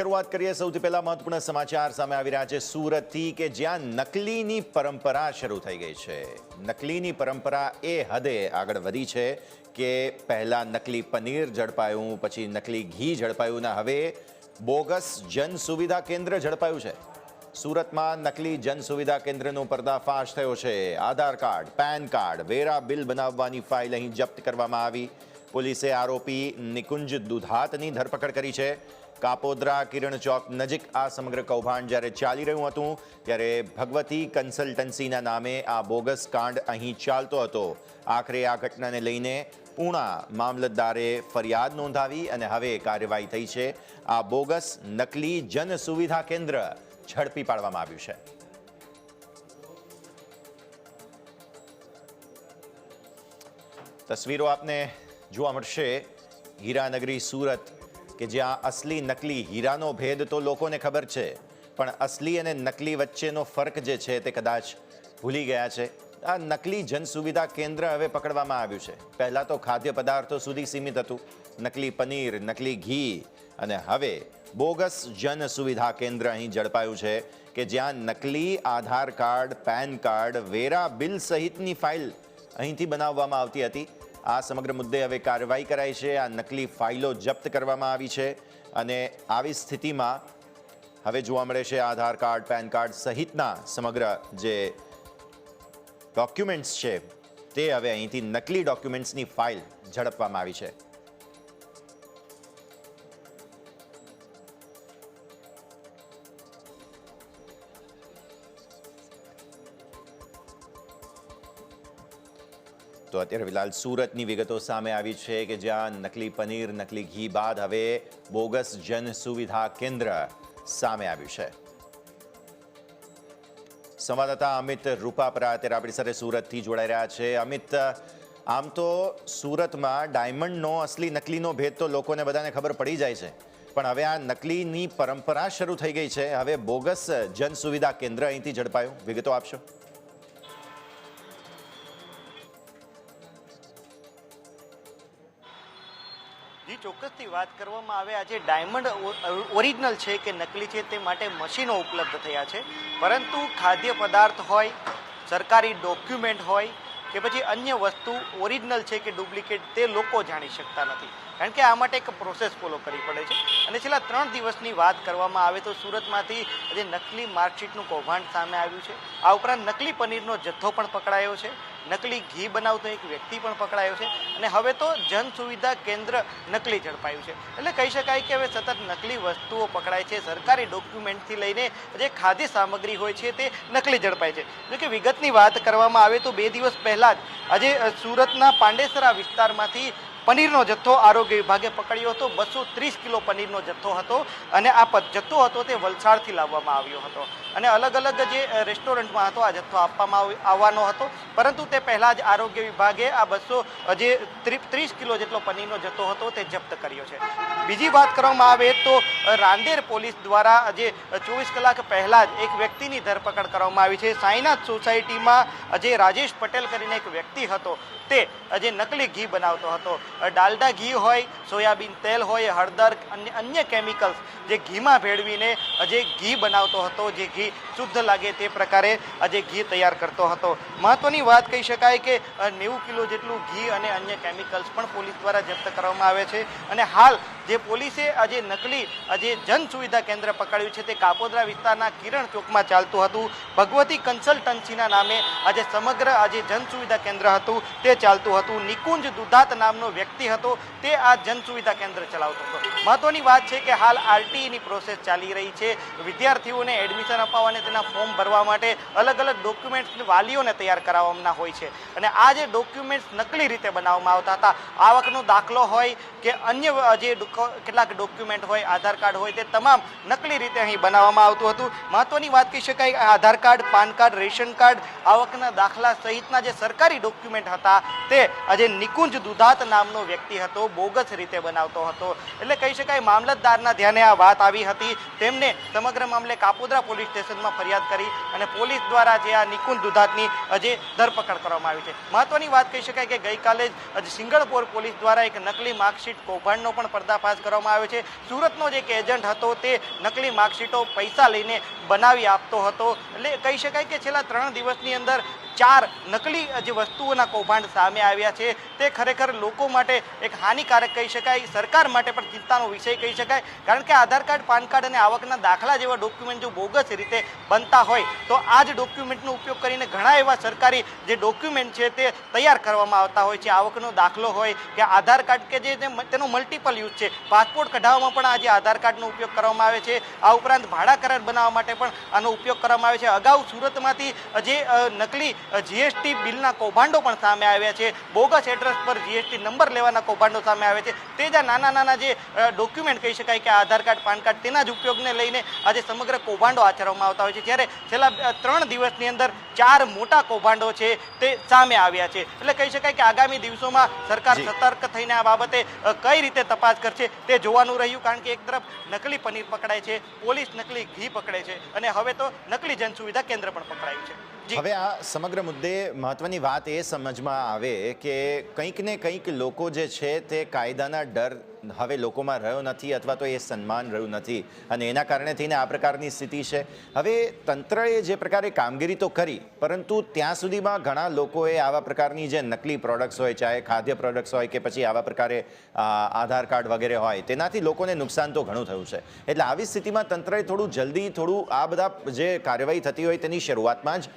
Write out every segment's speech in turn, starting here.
શરૂઆત કરીએ સૌથી પહેલા મહત્વપૂર્ણ સમાચાર સામે આવી રહ્યા છે સુરતથી કે જ્યાં નકલીની પરંપરા શરૂ થઈ ગઈ છે. નકલીની પરંપરા એ હદે આગળ વધી છે કે પહેલા નકલી પનીર ઝડપાયું, પછી નકલી ઘી ઝડપાયું ને હવે બોગસ જન સુવિધા કેન્દ્ર ઝડપાયું છે. સુરતમાં નકલી જન સુવિધા કેન્દ્રનો પર્દાફાશ થયો છે. આધાર કાર્ડ, પેન કાર્ડ, વેરા બિલ બનાવવાની ફાઇલ અહીં જપ્ત કરવામાં આવી. પોલીસે આરોપી નિકુંજ દુધાતની ધરપકડ કરી છે. કાપોદ્રા કિરણ ચોક નજીક આ સમગ્ર કૌભાંડ જ્યારે ચાલી રહ્યું હતું, ત્યારે ભગવતી કન્સલ્ટન્સીના નામે આ બોગસ કાંડ અહીં ચાલતો હતો. આખરે આ ઘટનાને લઈને પૂણા મામલતદારે ફરિયાદ નોંધાવી અને હવે કાર્યવાહી થઈ છે. આ બોગસ નકલી જન સુવિધા કેન્દ્ર ઝડપી પાડવામાં આવ્યું છે. તસવીરો આપને જોવા મળશે. હીરાનગરી સુરત કે જ્યાં અસલી નકલી હીરાનો ભેદ તો લોકોને ખબર છે, પણ અસલી અને નકલી વચ્ચેનો ફરક જે છે તે કદાચ ભૂલી ગયા છે. આ નકલી જન સુવિધા કેન્દ્ર હવે પકડવામાં આવ્યું છે. પહેલાં તો ખાદ્ય પદાર્થો સુધી સીમિત હતું. નકલી પનીર, નકલી ઘી અને હવે બોગસ જન સુવિધા કેન્દ્ર અહીં ઝડપાયું છે કે જ્યાં નકલી આધાર કાર્ડ, પેન કાર્ડ, વેરા બિલ સહિતની ફાઇલ અહીંથી બનાવવામાં આવતી હતી. આ સમગ્ર મુદ્દે હવે કાર્યવાહી કરાઈ છે. આ નકલી ફાઇલો જપ્ત કરવામાં આવી છે અને આવી સ્થિતિમાં હવે જોવા મળે છે આધાર કાર્ડ, પેન કાર્ડ સહિતના સમગ્ર જે ડોક્યુમેન્ટ્સ છે તે હવે અહીંથી નકલી ડોક્યુમેન્ટ્સની ફાઇલ ઝડપવામાં આવી છે. તો અત્યારે ફિલહાલ સુરતની વિગતો સામે આવી છે કે જ્યાં નકલી પનીર, નકલી ઘી બાદ હવે બોગસ જન સુવિધા કેન્દ્ર સામે આવ્યું છે. સંવાદદાતા અમિત રૂપાપરા અત્યારે આપણી સાથે સુરતથી જોડાઈ રહ્યા છે. અમિત, આમ તો સુરતમાં ડાયમંડનો અસલી નકલીનો ભેદ તો લોકોને બધાને ખબર પડી જાય છે. પણ હવે આ નકલીની પરંપરા શરૂ થઈ ગઈ છે. હવે બોગસ જન સુવિધા કેન્દ્ર અહીંથી ઝડપાયું. વિગતો આપશો? ચોક્કસથી વાત કરવામાં આવે. આજે ડાયમંડ ઓરિજિનલ છે કે નકલી છે તે માટે મશીનો ઉપલબ્ધ થયા છે. પરંતુ ખાદ્ય પદાર્થ હોય, સરકારી ડોક્યુમેન્ટ હોય કે પછી અન્ય વસ્તુ ઓરિજિનલ છે કે ડુપ્લિકેટ તે લોકો જાણી શકતા નથી. કારણ કે આ માટે એક પ્રોસેસ ફોલો કરવી પડે છે. અને છેલ્લા ત્રણ દિવસની વાત કરવામાં આવે તો સુરતમાંથી આજે નકલી માર્કશીટનું કૌભાંડ સામે આવ્યું છે. આ ઉપરાંત નકલી પનીરનો જથ્થો પણ પકડાયો છે. નકલી ઘી બનાવતો એક વ્યક્તિ પણ પકડાયો છે અને હવે તો જન સુવિધા કેન્દ્ર નકલી ઝડપાયું છે. એટલે કહી શકાય કે હવે સતત નકલી વસ્તુઓ પકડાય છે, સરકારી ડોક્યુમેન્ટથી લઈને જે ખાદ્ય સામગ્રી હોય છે તે નકલી ઝડપાય છે. જો કે વિગતની વાત કરવામાં આવે તો બે દિવસ પહેલાં જ આજે સુરતના પાંડેસરા વિસ્તારમાંથી પનીરનો જથ્થો આરોગ્ય વિભાગે પકડ્યો હતો. બસો ત્રીસ કિલો પનીરનો જથ્થો હતો અને આ જથ્થો હતો તે વલસાડથી લાવવામાં આવ્યો હતો. અને અલગ અલગ જે રેસ્ટોરન્ટમાં હતો, આ જથ્થો આપવામાં આવવાનો હતો. પરંતુ તે પહેલાં જ આરોગ્ય વિભાગે આ બસો જે ત્રી- ત્રીસ કિલો જેટલો પનીરનો જથ્થો હતો તે જપ્ત કર્યો છે. બીજી વાત કરવામાં આવે તો રાંદેર પોલીસ દ્વારા જે ચોવીસ કલાક પહેલાં જ એક વ્યક્તિની ધરપકડ કરવામાં આવી છે. સાંઈનાથ સોસાયટીમાં જે રાજેશ પટેલ કરીને એક વ્યક્તિ હતો, તે જે નકલી ઘી બનાવતો હતો. ડાલડા ઘી હોય, સોયાબીન તેલ હોય, હળદર અને અન્ય કેમિકલ્સ જે ઘીમાં ભેળવીને આજે ઘી બનાવતો હતો, જે ઘી શુદ્ધ લાગે તે પ્રકારે આજે ઘી તૈયાર કરતો હતો. મહત્વની વાત કહી શકાય કે નેવું કિલો જેટલું ઘી અને અન્ય કેમિકલ્સ પણ પોલીસ દ્વારા જપ્ત કરવામાં આવે છે. અને હાલ જે પોલીસે આજે નકલી, આજે જન સુવિધા કેન્દ્ર પકડ્યું છે તે કાપોદરા વિસ્તારના કિરણ ચોકમાં ચાલતું હતું. ભગવતી કન્સલ્ટન્સીના નામે આજે સમગ્ર આજે જન સુવિધા કેન્દ્ર હતું. તે ચાલતું હતું. નિકુંજ દુધાત નામનો વ્યક્તિ હતો. તે આ જન સુવિધા કેન્દ્ર ચલાવતો હતો. મહત્વની વાત છે કે હાલ આરટીઈની પ્રોસેસ ચાલી રહી છે. વિદ્યાર્થીઓને એડમિશન અપાવવા અને તેના ફોર્મ ભરવા માટે અલગ અલગ ડોક્યુમેન્ટ્સ વાલીઓને તૈયાર કરાવવાના હોય છે. અને આ જે ડોક્યુમેન્ટ્સ નકલી રીતે બનાવવામાં આવતા હતા, આવકનો દાખલો હોય કે અન્ય જે કેટલાક ડોક્યુમેન્ટ હોય, આધાર કાર્ડ હોય, તે તમામ નકલી રીતે અહીં બનાવવામાં આવતું હતું. મહત્વની વાત કહી શકાય Aadhaar card, PAN card, ration card આવકના દાખલા સહિતના જે સરકારી ડોક્યુમેન્ટ હતા, તે આજે નિકુંજ દુધાત નામનો વ્યક્તિ હતો, બોગસ રીતે બનાવતો હતો. એટલે કહી શકાય મામલતદારના ધ્યાને આ વાત આવી હતી. તેમને સમગ્ર મામલે કાપોદ્રા પોલીસ સ્ટેશનમાં ફરિયાદ કરી અને પોલીસ દ્વારા જે આ નિકુંજ દુધાતની આજે ધરપકડ કરવામાં આવી છે. મહત્વની વાત કહી શકાય કે ગઈકાલે જ સિંગળપોર પોલીસ દ્વારા એક નકલી માર્કશીટ કૌભાંડનો પણ પર્દાફાશ તપાસ કરવામાં આવે છે. સુરતનો જે એક એજન્ટ હતો તે નકલી માર્કશીટો પૈસા લઈને બનાવી આપતો હતો. એટલે કહી શકાય કે છેલ્લા ત્રણ દિવસની અંદર ચાર નકલી જે વસ્તુઓના કૌભાંડ સામે આવ્યા છે, તે ખરેખર લોકો માટે એક હાનિકારક કહી શકાય, સરકાર માટે પણ ચિંતાનો વિષય કહી શકાય, કારણ કે આધાર કાર્ડ, પાન કાર્ડ અને આવકના દાખલા જેવા ડોક્યુમેન્ટ જો બોગસ રીતે બનતા હોય, તો આ જ ડોક્યુમેન્ટનો ઉપયોગ કરીને ઘણા એવા સરકારી જે ડોક્યુમેન્ટ છે તે તૈયાર કરવામાં આવતા હોય છે. આવકનો દાખલો હોય કે આધાર કાર્ડ કે જે તેનો મલ્ટિપલ યુઝ છે. પાસપોર્ટ કઢાવવામાં પણ આજે આધાર કાર્ડનો ઉપયોગ કરવામાં આવે છે. આ ઉપરાંત ભાડા કરાર બનાવવા માટે પણ આનો ઉપયોગ કરવામાં આવે છે. અગાઉ સુરતમાંથી જે નકલી જીએસટી બિલના કૌભાંડો પણ સામે આવ્યા છે. બોગસ એડ્રેસ પર જીએસટી નંબર લેવાના કૌભાંડો સામે આવે છે. તે જ નાના નાના જે ડોક્યુમેન્ટ કહી શકાય કે આધાર કાર્ડ પાન કાર્ડ તેના જ ઉપયોગને લઈને આજે સમગ્ર કૌભાંડો આચરવામાં આવતા હોય છે. જ્યારે છેલ્લા ત્રણ દિવસની અંદર ચાર મોટા કૌભાંડો છે તે સામે આવ્યા છે. એટલે કહી શકાય કે આગામી દિવસોમાં સરકાર સતર્ક થઈને આ બાબતે કઈ રીતે તપાસ કરશે તે જોવાનું રહ્યું. કારણ કે એક તરફ નકલી પનીર પકડાય છે પોલીસ નકલી ઘી પકડે છે અને હવે તો નકલી જન સુવિધા કેન્દ્ર પણ પકડાયું છે. હવે આ સમગ્ર મુદ્દે મહત્વની વાત એ સમજમાં આવે કે કંઈક ને કંઈક લોકો જે છે તે કાયદાના ડર હવે લોકોમાં રહ્યો નથી અથવા તો એ સન્માન રહ્યું નથી. અને એના કારણે થઈને આ પ્રકારની સ્થિતિ છે. હવે તંત્રએ જે પ્રકારે કામગીરી તો કરી, પરંતુ ત્યાં સુધીમાં ઘણા લોકોએ આવા પ્રકારની જે નકલી પ્રોડક્ટ્સ હોય, ચાહે ખાદ્ય પ્રોડક્ટ્સ હોય કે પછી આવા પ્રકારે આધાર કાર્ડ વગેરે હોય, તેનાથી લોકોને નુકસાન તો ઘણું થયું છે. એટલે આવી સ્થિતિમાં તંત્રએ થોડું જલ્દી થોડું આ બધા જે કાર્યવાહી થતી હોય તેની શરૂઆતમાં જ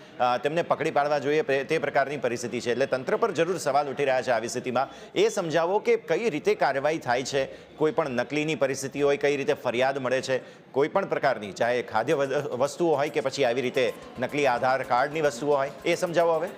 તેમને પકડી પાડવા જોઈએ તે પ્રકારની પરિસ્થિતિ છે. એટલે તંત્ર પર જરૂર સવાલ ઉઠી રહ્યા છે આવી સ્થિતિમાં. એ સમજાવો કે કઈ રીતે કાર્યવાહી થાય છે કોઈ પણ નકલીની પરિસ્થિતિ હોય, કઈ રીતે ફરિયાદ મળે છે, કોઈ પણ પ્રકારની, ચાહે ખાદ્ય વસ્તુઓ હોય કે પછી આવી રીતે નકલી આધાર કાર્ડની વસ્તુઓ હોય, એ સમજાવો હવે.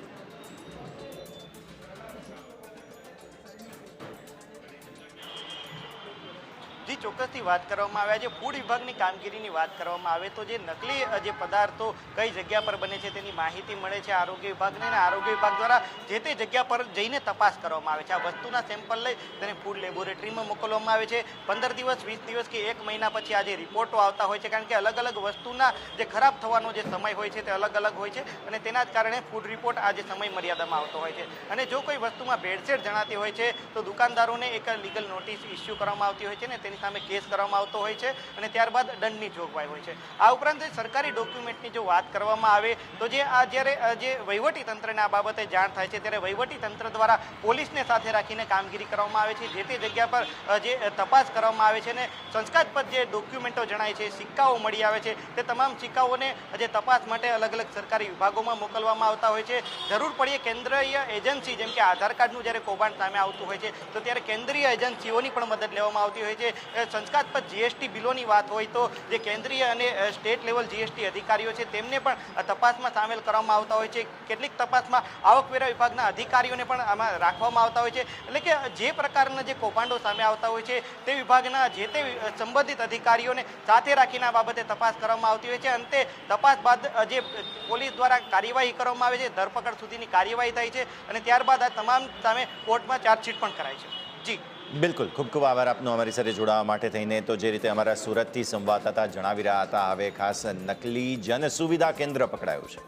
જી વાત કરવામાં આવે છે ફૂડ વિભાગની કામગીરીની વાત કરવામાં આવે, તો જે નકલી જે પદાર્થો કઈ જગ્યા પર બને છે તેની માહિતી મળે છે આરોગ્ય વિભાગને અને આરોગ્ય વિભાગ દ્વારા જે તે જગ્યા પર જઈને તપાસ કરવામાં આવે છે. આ વસ્તુના સેમ્પલ લઈ તેને ફૂડ લેબોરેટરીમાં મોકલવામાં આવે છે. પંદર દિવસ, વીસ દિવસ કે એક મહિના પછી આજે રિપોર્ટો આવતા હોય છે, કારણ કે અલગ અલગ વસ્તુના જે ખરાબ થવાનો જે સમય હોય છે તે અલગ અલગ હોય છે અને તેના જ કારણે ફૂડ રિપોર્ટ આજે સમય મર્યાદામાં આવતો હોય છે. અને જો કોઈ વસ્તુમાં ભેળસેળ જણાતી હોય છે, તો દુકાનદારોને એક લીગલ નોટિસ ઇસ્યુ કરવામાં આવતી હોય છે ને તેની સામે કેસ કરવામાં આવતો હોય છે અને ત્યારબાદ દંડની જોગવાઈ હોય છે. આ ઉપરાંત સરકારી ડોક્યુમેન્ટની જો વાત કરવામાં આવે, તો જે આ જ્યારે જે વહીવટી તંત્રને આ બાબતે જાણ થાય છે, ત્યારે વહીવટી તંત્ર દ્વારા પોલીસને સાથે રાખીને કામગીરી કરવામાં આવે છે. જે તે જગ્યા પર જે તપાસ કરવામાં આવે છે અને સંસ્કારપદ જે ડોક્યુમેન્ટો જણાય છે, સિક્કાઓ મળી આવે છે, તે તમામ સિક્કાઓને જે તપાસ માટે અલગ અલગ સરકારી વિભાગોમાં મોકલવામાં આવતા હોય છે. જરૂર પડીએ કેન્દ્રીય એજન્સી, જેમ કે આધાર કાર્ડનું જ્યારે કૌભાંડ સામે આવતું હોય છે, તો ત્યારે કેન્દ્રીય એજન્સીઓની પણ મદદ લેવામાં આવતી હોય છે. એ સંસ્કારાત્મક જીએસટી બિલોની વાત હોય તો જે કેન્દ્રીય અને સ્ટેટ લેવલ જીએસટી અધિકારીઓ છે, તેમને પણ તપાસમાં સામેલ કરવામાં આવતા હોય છે. કેટલીક તપાસમાં આવકવેરા વિભાગના અધિકારીઓને પણ આમાં રાખવામાં આવતા હોય છે. એટલે કે જે પ્રકારના જે કૌભાંડો સામે આવતા હોય છે, તે વિભાગના જે તે સંબંધિત અધિકારીઓને સાથે રાખીને આ બાબતે તપાસ કરવામાં આવતી હોય છે. અંતે, તપાસ બાદ જે પોલીસ દ્વારા કાર્યવાહી કરવામાં આવે છે, ધરપકડ સુધીની કાર્યવાહી થાય છે અને ત્યારબાદ આ તમામ સામે કોર્ટમાં ચાર્જશીટ પણ કરાય છે. જી. બિલકુલ. ખૂબ ખૂબ આભાર આપનો અમારી સાથે જોડાવા માટે થઈને. તો જે રીતે અમારા સુરતથી સંવાદદાતા જણાવી રહ્યા હતા, હવે ખાસ નકલી જન સુવિધા કેન્દ્ર પકડાયું છે.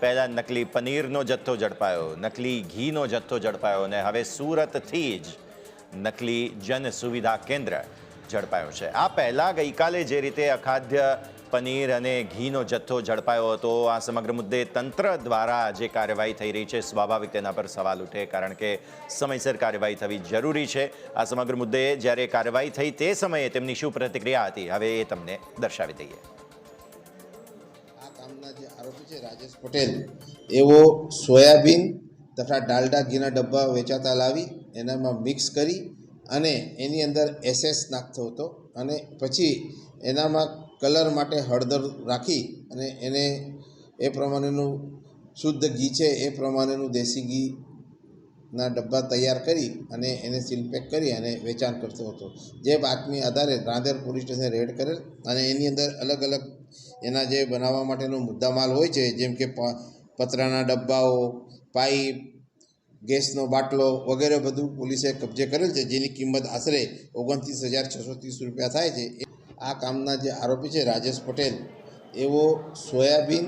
પહેલા નકલી પનીરનો જથ્થો ઝડપાયો, નકલી ઘીનો જથ્થો ઝડપાયો અને હવે સુરતથી જ નકલી જન સુવિધા કેન્દ્ર ઝડપાયો છે. આ પહેલા ગઈકાલે જે રીતે અખાદ્ય પનીર અને ઘીનો જથ્થો ઝડપાયો હતો, આ સમગ્ર મુદ્દે તંત્ર દ્વારા જે કાર્યવાહી થઈ રહી છે. સ્વાભાવિક તેના પર સવાલ ઉઠે, કારણ કે સમયસર કાર્યવાહી થવી જરૂરી છે. આ સમગ્ર મુદ્દે જ્યારે કાર્યવાહી થઈ તે સમયે તેમની શું પ્રતિક્રિયા હતી, હવે એ તમને દર્શાવી દઈએ. રાજેશ પટેલ, એવો સોયાબીન તથા ડાલડા ઘીના ડબ્બા વેચાતા લાવી, એનામાં મિક્સ કરી અને એની અંદર એસેસ નાખતો હતો અને પછી એનામાં કલર માટે હળદર રાખી અને એને એ પ્રમાણેનું શુદ્ધ ઘી છે એ પ્રમાણેનું દેશી ઘીના ડબ્બા તૈયાર કરી અને એને સીલપેક કરી અને વેચાણ કરતો હતો. જે બાતમી આધારે રાંદેર પોલીસ સ્ટેશન રેડ કરેલ અને એની અંદર અલગ અલગ એના જે બનાવવા માટેનો મુદ્દામાલ હોય છે, જેમ કે પતરાના ડબ્બાઓ, પાઇપ ગેસનો બાટલો વગેરે બધું પોલીસે કબજે કરેલ છે, જેની કિંમત આશરે ઓગણત્રીસ હજાર છસો ત્રીસ રૂપિયા થાય છે. આ કામના જે આરોપી છે, રાજેશ પટેલ, એવો સોયાબીન